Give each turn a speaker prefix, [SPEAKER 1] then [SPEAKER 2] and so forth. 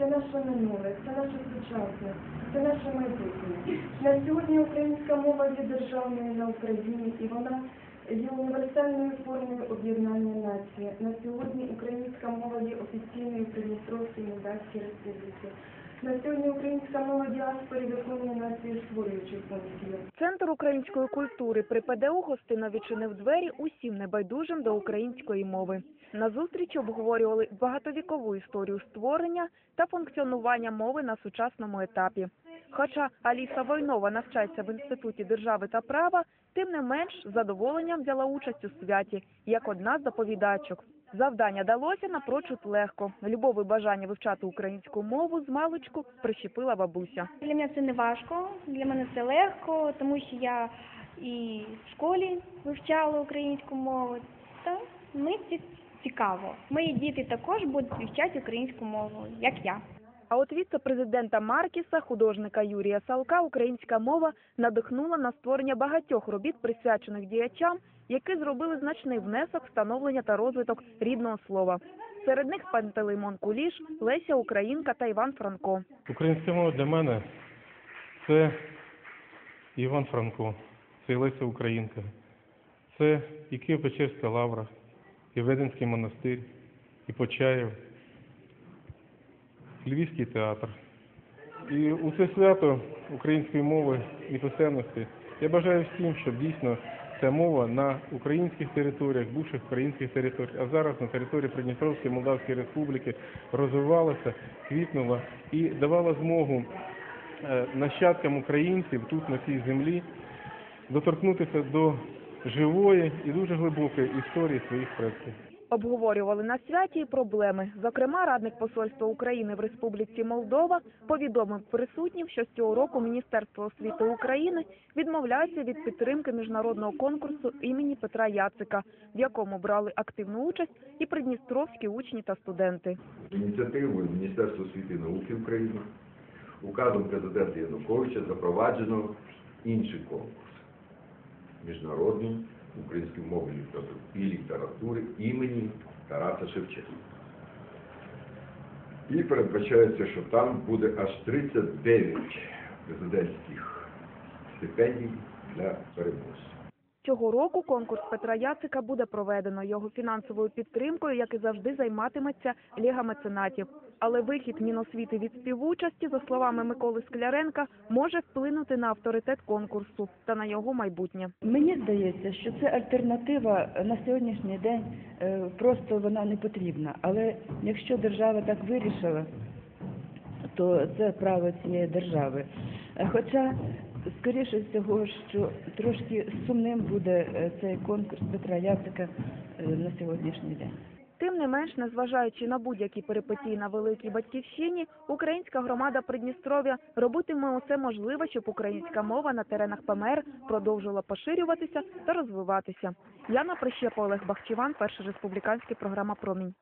[SPEAKER 1] це наше минуле, це наше сучасне, це наше майбутнє. На сьогодні українська мова є державною на Україні, і вона є універсальною формою об'єднання нації. На сьогодні українська мова є офіційною Придністровської Молдавській Республіки. На сьогодні українська мова діаспорі виконує націю створюючу функцію.
[SPEAKER 2] Центр української культури при ПДУ гостинно відчинив двері усім небайдужим до української мови. На зустрічі обговорювали багатовікову історію створення та функціонування мови на сучасному етапі. Хоча Аліса Войнова навчається в інституті держави та права, тим не менш задоволенням взяла участь у святі як одна з доповідачок. Завдання далося напрочуд легко. Любов і бажання вивчати українську мову з маличку прищепила бабуся.
[SPEAKER 3] Для мене це не важко, для мене це легко, тому що я і в школі вивчала українську мову. Та ми цікаво. Мої діти також будуть вивчати українську мову, як я.
[SPEAKER 2] А от віце-президента Маркіса, художника Юрія Салка, українська мова надихнула на створення багатьох робіт, присвячених діячам, які зробили значний внесок в становлення та розвиток рідного слова. Серед них Пантелеймон Куліш, Леся Українка та Іван Франко.
[SPEAKER 4] Українська мова для мене це Іван Франко, це Леся Українка, це і Києво-Печерська лавра, і Веденський монастир, і Почаєв, Львівський театр. І у це свято української мови і писемності я бажаю всім, щоб дійсно ця мова на українських територіях, бувших українських територіях, а зараз на території Придністровської Молдавської Республіки розвивалася, квітнула і давала змогу е, нащадкам українців тут, на цій землі, доторкнутися до живої і дуже глибокої історії своїх предків.
[SPEAKER 2] Обговорювали на святі і проблеми. Зокрема, радник посольства України в Республіці Молдова повідомив присутнім, що з цього року Міністерство освіти України відмовляється від підтримки міжнародного конкурсу імені Петра Яцика, в якому брали активну участь і придністровські учні та студенти.
[SPEAKER 5] Ініціативою Міністерства освіти і науки України указом президента Януковича запроваджено інший конкурс міжнародний української мови і літератури імені Тараса Шевченка. І передбачається, що там буде аж 39 президентських стипендій для переможців.
[SPEAKER 2] Цього року конкурс Петра Яцика буде проведено. Його фінансовою підтримкою, як і завжди, займатиметься Ліга меценатів. Але вихід Міносвіти від співучасті, за словами Миколи Скляренка, може вплинути на авторитет конкурсу та на його майбутнє.
[SPEAKER 6] Мені здається, що це альтернатива на сьогоднішній день е, просто вона не потрібна. Але якщо держава так вирішила, то це право цієї держави. Хоча, скоріше всього, що трошки сумним буде е, цей конкурс Петра Яцика е, на сьогоднішній день.
[SPEAKER 2] Тим не менш, незважаючи на будь-які перипетії на великій батьківщині, українська громада Придністров'я робитиме усе можливе, щоб українська мова на теренах ПМР продовжувала поширюватися та розвиватися. Яна Прищепа, Олег Бахчіван, перша республіканська програма Промінь.